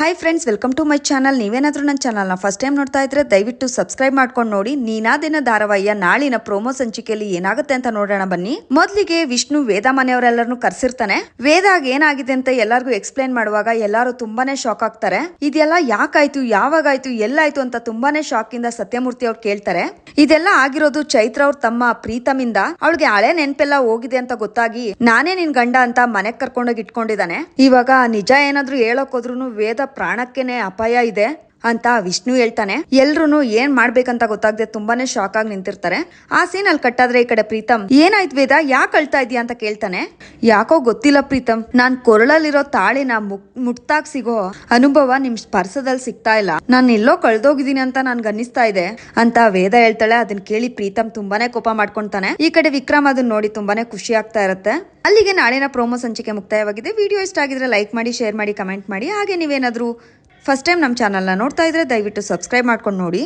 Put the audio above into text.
Hi friends welcome to my channel ನೀವೇನಾದರೂ ನನ್ನ ಚಾನಲ್ನ ಫಸ್ಟ್ ಟೈಮ್ ನೋಡ್ತಾ ಇದ್ರೆ ದಯವಿಟ್ಟು ಸಬ್ಸ್ಕ್ರೈಬ್ ಮಾಡ್ಕೊಂಡು ನೋಡಿ. ನೀನಾದಿನ ಧಾರಾವಾಹಿಯ ನಾಳಿನ ಪ್ರೋಮೋ ಸಂಚಿಕೆಯಲ್ಲಿ ಏನಾಗುತ್ತೆ ಅಂತ ನೋಡೋಣ ಬನ್ನಿ. ಮೊದಲಿಗೆ ವಿಷ್ಣು ವೇದ ಮನೆಯವರೆಲ್ಲರನ್ನು ಕರ್ಸಿರ್ತಾನೆ. ವೇದಾಗ ಏನಾಗಿದೆ ಅಂತ ಎಲ್ಲರಿಗೂ ಎಕ್ಸ್ಪ್ಲೇನ್ ಮಾಡುವಾಗ ಎಲ್ಲರೂ ತುಂಬಾನೇ ಶಾಕ್ ಆಗ್ತಾರೆ. ಇದೆಲ್ಲ ಯಾಕಾಯ್ತು, ಯಾವಾಗಾಯ್ತು, ಎಲ್ಲಾಯ್ತು ಅಂತ ತುಂಬಾನೇ ಶಾಕ್ ಇಂದ ಸತ್ಯಮೂರ್ತಿ ಅವ್ರು ಕೇಳ್ತಾರೆ. ಇದೆಲ್ಲ ಆಗಿರೋದು ಚೈತ್ರ ಅವ್ರ ತಮ್ಮ ಪ್ರೀತಮಿಂದ. ಅವಳಿಗೆ ಹಳೆ ನೆನ್ಪೆಲ್ಲ ಹೋಗಿದೆ ಅಂತ ಗೊತ್ತಾಗಿ ನಾನೇ ನಿನ್ ಗಂಡ ಅಂತ ಮನೆಗ್ ಕರ್ಕೊಂಡೋಗಿ ಇಟ್ಕೊಂಡಿದ್ದಾನೆ. ಇವಾಗ ನಿಜ ಏನಾದ್ರೂ ಹೇಳಕ್ ಹೋದ್ರು ವೇದ ಪ್ರಾಣಕ್ಕೇನೆ ಅಪಾಯ ಇದೆ. ಅಂತ ವಿಷ್ಣು ಹೇಳ್ತಾನೆ. ಎಲ್ರು ಏನ್ ಮಾಡ್ಬೇಕಂತ ಗೊತ್ತಾಗದೆ ತುಂಬಾನೇ ಶಾಕ್ ಆಗಿ ನಿಂತಿರ್ತಾರೆ. ಆ ಸೀನ್ ಅಲ್ಲಿ ಕಟ್ಟಾದ್ರೆ ಈ ಕಡೆ ಪ್ರೀತಮ್, ಏನಾಯ್ತು ವೇದ, ಯಾಕೆ ಅಳ್ತಾ ಇದೀಯ? ಅಂತ ಕೇಳ್ತಾನೆ. ಯಾಕೋ ಗೊತ್ತಿಲ್ಲ ಪ್ರೀತಮ್, ನಾನ್ ಕೊರಳಲ್ಲಿರೋ ತಾಳಿನ ಮುಕ್, ಮುಟ್ತಾಗ್ ಸಿಗೋ ಅನುಭವ ನಿಮ್ ಸ್ಪರ್ಶದಲ್ಲಿ ಸಿಗ್ತಾ ಇಲ್ಲ. ನಾನ್ ಎಲ್ಲೋ ಕಳ್ದೋಗಿದ್ದೀನಿ ಅಂತ ನನ್ಗೆ ಅನ್ನಿಸ್ತಾ ಇದೆ ಅಂತ ವೇದ ಹೇಳ್ತಾಳೆ. ಅದನ್ನ ಕೇಳಿ ಪ್ರೀತಮ್ ತುಂಬಾನೇ ಕೋಪ ಮಾಡ್ಕೊಂತಾನೆ. ಈ ಕಡೆ ವಿಕ್ರಮ್ ಅದನ್ನ ನೋಡಿ ತುಂಬಾನೇ ಖುಷಿ ಆಗ್ತಾ ಇರುತ್ತೆ. ಅಲ್ಲಿಗೆ ನಾಳಿನ ಪ್ರೋಮೋ ಸಂಚಿಕೆ ಮುಕ್ತಾಯವಾಗಿದೆ. ವಿಡಿಯೋ ಇಷ್ಟ ಆಗಿದ್ರೆ ಲೈಕ್ ಮಾಡಿ, ಶೇರ್ ಮಾಡಿ, ಕಮೆಂಟ್ ಮಾಡಿ. ಹಾಗೆ ನೀವೇನಾದ್ರೂ ಫಸ್ಟ್ ಟೈಮ್ ನಮ್ಮ ಚಾನಲ್ನ ನೋಡ್ತಾ ಇದ್ರೆ ದಯವಿಟ್ಟು ಸಬ್ಸ್ಕ್ರೈಬ್ ಮಾಡ್ಕೊಂಡು ನೋಡಿ.